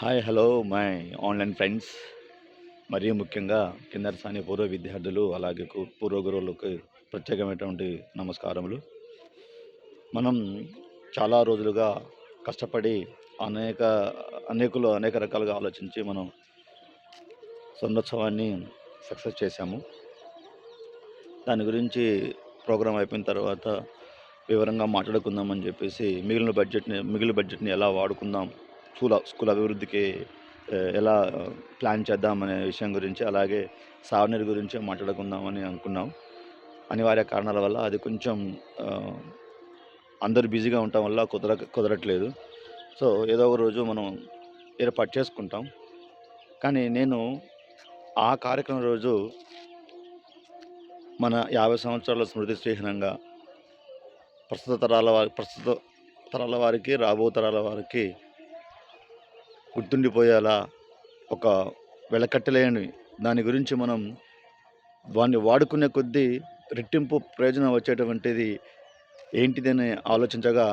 Hi hello my online friends మరియు ముఖ్యంగా కిందర్సాని పూర్వ విద్యార్థులు అలాగే పూర్వ గురువులకు ప్రత్యేకమైనటువంటి నమస్కారములు. మనం చాలా రోజులుగా కష్టపడి అనేక అనేకులు అనేక రకాలుగా ఆలోచించి మనం స్వర్ణోత్సవాన్ని సక్సెస్ చేశాము. దాని గురించి ప్రోగ్రాం అయిపోయిన తర్వాత వివరంగా మాట్లాడుకుందామని చెప్పేసి మిగిలిన బడ్జెట్ని మిగిలిన బడ్జెట్ని ఎలా వాడుకుందాం స్కూల్ స్కూల్ అభివృద్ధికి ఎలా ప్లాన్ చేద్దాం అనే విషయం గురించి అలాగే సాగునీరు గురించి మాట్లాడుకుందామని అనుకున్నాం. అనివార్య కారణాల వల్ల అది కొంచెం అందరు అందరూ బిజీగా ఉండటం వల్ల కుదర కుదరట్లేదు. సో ఏదో ఒక రోజు మనం ఏర్పాటు చేసుకుంటాం. కానీ నేను ఆ కార్యక్రమం రోజు మన యాభై సంవత్సరాల స్మృతి చిహ్నంగా ప్రస్తుత తరాల వారి ప్రస్తుత తరాల వారికి రాబో తరాల వారికి గుర్తుండిపోయేలా ఒక వెలకట్టలేని దాని గురించి మనం వాడిని వాడుకునే కొద్దీ రెట్టింపు ప్రయోజనం వచ్చేటువంటిది ఏంటిదని ఆలోచించగా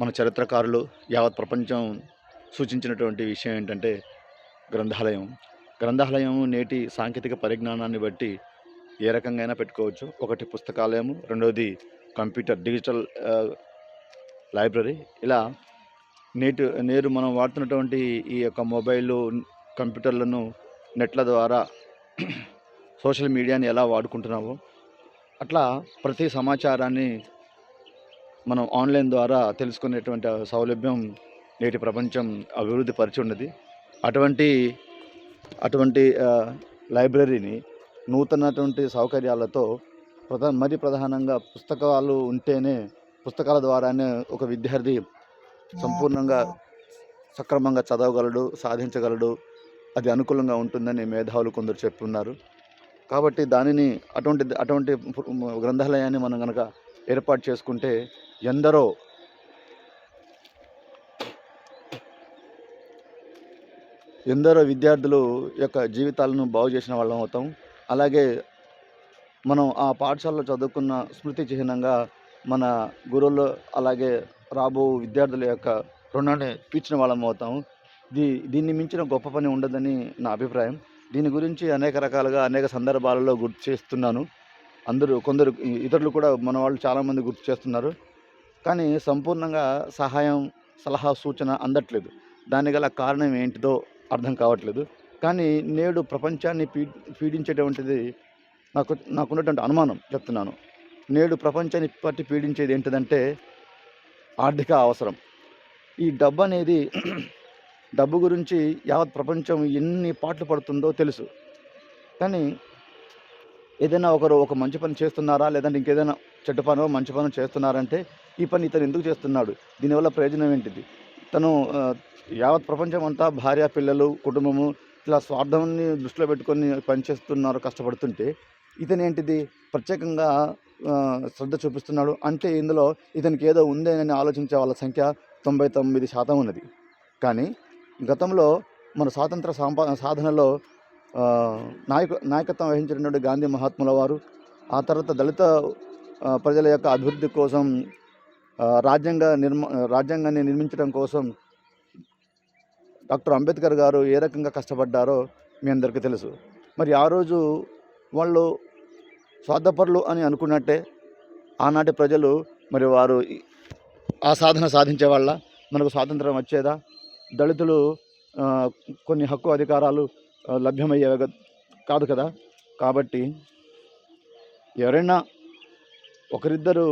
మన చరిత్రకారులు యావత్ ప్రపంచం సూచించినటువంటి విషయం ఏంటంటే గ్రంథాలయం. గ్రంథాలయం నేటి సాంకేతిక పరిజ్ఞానాన్ని బట్టి ఏ రకంగా అయినా పెట్టుకోవచ్చు. ఒకటి పుస్తకాలయము రెండవది కంప్యూటర్ డిజిటల్ లైబ్రరీ. ఇలా నేటి నేడు మనం వాడుతున్నటువంటి ఈ యొక్క మొబైల్ కంప్యూటర్లను నెట్ల ద్వారా సోషల్ మీడియాని ఎలా వాడుకుంటున్నామో అట్లా ప్రతి సమాచారాన్ని మనం ఆన్లైన్ ద్వారా తెలుసుకునేటువంటి సౌలభ్యం నేటి ప్రపంచం అభివృద్ధి పరిచి ఉన్నది. అటువంటి అటువంటి లైబ్రరీని నూతనటువంటి సౌకర్యాలతో ప్రధా మరి ప్రధానంగా పుస్తకాలు ఉంటేనే పుస్తకాల ద్వారానే ఒక విద్యార్థి సంపూర్ణంగా సక్రమంగా చదవగలడు సాధించగలడు. అది అనుకూలంగా ఉంటుందని మేధావులు కొందరు చెప్పున్నారు కాబట్టి దానిని అటువంటి అటువంటి గ్రంథాలయాన్ని మనం కనుక ఏర్పాటు చేసుకుంటే ఎందరో ఎందరో విద్యార్థులు యొక్క జీవితాలను బాగు చేసిన వాళ్ళం అవుతాం. అలాగే మనం ఆ పాఠశాలలో చదువుకున్న స్మృతి చిహ్నంగా మన గురువులు అలాగే రాబో విద్యార్థుల యొక్క రుణాన్ని తీర్చిన వాళ్ళం అవుతాము. దీ దీన్ని మించిన గొప్ప పని ఉండదని నా అభిప్రాయం. దీని గురించి అనేక రకాలుగా అనేక సందర్భాలలో గుర్తు చేస్తున్నాను. అందరూ కొందరు ఇతరులు కూడా మన వాళ్ళు చాలామంది గుర్తు చేస్తున్నారు. కానీ సంపూర్ణంగా సహాయం సలహా సూచన అందట్లేదు. దానికి గల కారణం ఏంటిదో అర్థం కావట్లేదు. కానీ నేడు ప్రపంచాన్ని పీ పీడించేటువంటిది నాకు నాకున్నటువంటి అనుమానం చెప్తున్నాను. నేడు ప్రపంచాన్ని పట్టి పీడించేది ఏంటిదంటే ఆర్థిక అవసరం. ఈ డబ్బు అనేది డబ్బు గురించి యావత్ ప్రపంచం ఎన్ని పాటలు పడుతుందో తెలుసు. కానీ ఏదైనా ఒకరు ఒక మంచి పని చేస్తున్నారా? లేదంటే ఇంకేదైనా చెడ్డ పనో మంచి పనో చేస్తున్నారంటే ఈ పని ఇతను ఎందుకు చేస్తున్నాడు? దీనివల్ల ప్రయోజనం ఏంటిది? తను యావత్ ప్రపంచం అంతా భార్య పిల్లలు కుటుంబము ఇట్లా స్వార్థాన్ని దృష్టిలో పెట్టుకొని పనిచేస్తున్నారు కష్టపడుతుంటే ఇతను ఏంటిది? ప్రత్యేకంగా శ్రద్ధ చూపిస్తున్నాడు. అంటే ఇందులో ఇతనికి ఏదో ఉందేనని ఆలోచించే వాళ్ళ సంఖ్య తొంభై తొమ్మిది శాతం ఉన్నది. కానీ గతంలో మన స్వాతంత్ర సంపా సాధనలో నాయక నాయకత్వం వహించినటువంటి గాంధీ మహాత్ముల వారు ఆ తర్వాత దళిత ప్రజల యొక్క అభివృద్ధి కోసం రాజ్యాంగ నిర్మ రాజ్యాంగాన్ని నిర్మించడం కోసం డాక్టర్ అంబేద్కర్ గారు ఏ రకంగా కష్టపడ్డారో మీ అందరికీ తెలుసు. మరి ఆ రోజు వాళ్ళు స్వార్థపరులు అని అనుకున్నట్టే ఆనాటి ప్రజలు మరి వారు ఆ సాధన సాధించే వాళ్ళ మనకు స్వాతంత్రం వచ్చేదా? దళితులు కొన్ని హక్కు అధికారాలు లభ్యమయ్యేవి కాదు కదా? కాబట్టి ఎవరైనా ఒకరిద్దరు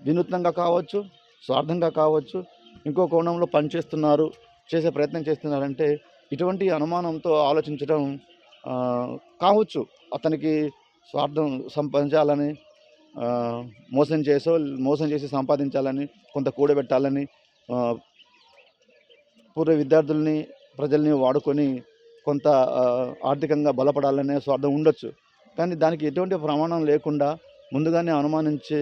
వినూత్నంగా కావచ్చు స్వార్థంగా కావచ్చు ఇంకో కోణంలో పనిచేస్తున్నారు చేసే ప్రయత్నం చేస్తున్నారంటే ఇటువంటి అనుమానంతో ఆలోచించడం కావచ్చు. అతనికి స్వార్థం సంపాదించాలని మోసం చేసో మోసం చేసి సంపాదించాలని కొంత కూడబెట్టాలని పూర్వ విద్యార్థుల్ని ప్రజల్ని వాడుకొని కొంత ఆర్థికంగా బలపడాలనే స్వార్థం ఉండొచ్చు. కానీ దానికి ఎటువంటి ప్రమాణం లేకుండా ముందుగానే అనుమానించి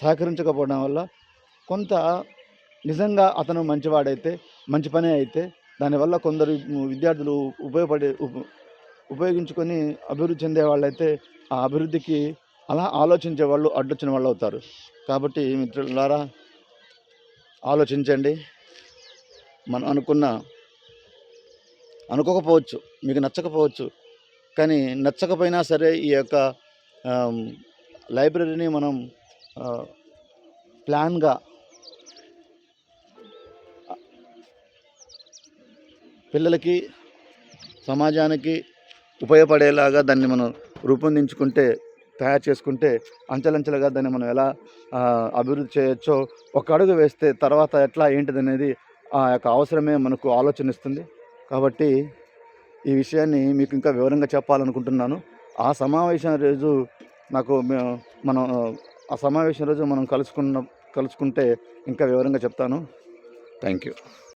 సహకరించకపోవడం వల్ల కొంత నిజంగా అతను మంచివాడైతే మంచి పనే అయితే దానివల్ల కొందరు విద్యార్థులు ఉపయోగపడే ఉపయోగించుకొని అభివృద్ధి చెందే వాళ్ళైతే ఆ అభివృద్ధికి అలా ఆలోచించే వాళ్ళు అడ్డొచ్చిన వాళ్ళు అవుతారు. కాబట్టి మిత్రులారా ఆలోచించండి. మనం అనుకున్న అనుకోకపోవచ్చు మీకు నచ్చకపోవచ్చు కానీ నచ్చకపోయినా సరే ఈ యొక్క లైబ్రరీని మనం ప్లాన్గా పిల్లలకి సమాజానికి ఉపయోగపడేలాగా దాన్ని మనం రూపొందించుకుంటే తయారు చేసుకుంటే అంచెలంచెలుగా దాన్ని మనం ఎలా అభివృద్ధి చేయొచ్చో ఒక అడుగు వేస్తే తర్వాత ఎట్లా ఏంటిదనేది ఆ యొక్క అవసరమే మనకు ఆలోచన ఇస్తుంది కాబట్టి ఈ విషయాన్ని మీకు ఇంకా వివరంగా చెప్పాలనుకుంటున్నాను. ఆ సమావేశం రోజు నాకు మనం ఆ సమావేశం రోజు మనం కలుసుకున్న కలుసుకుంటే ఇంకా వివరంగా చెప్తాను. Thank you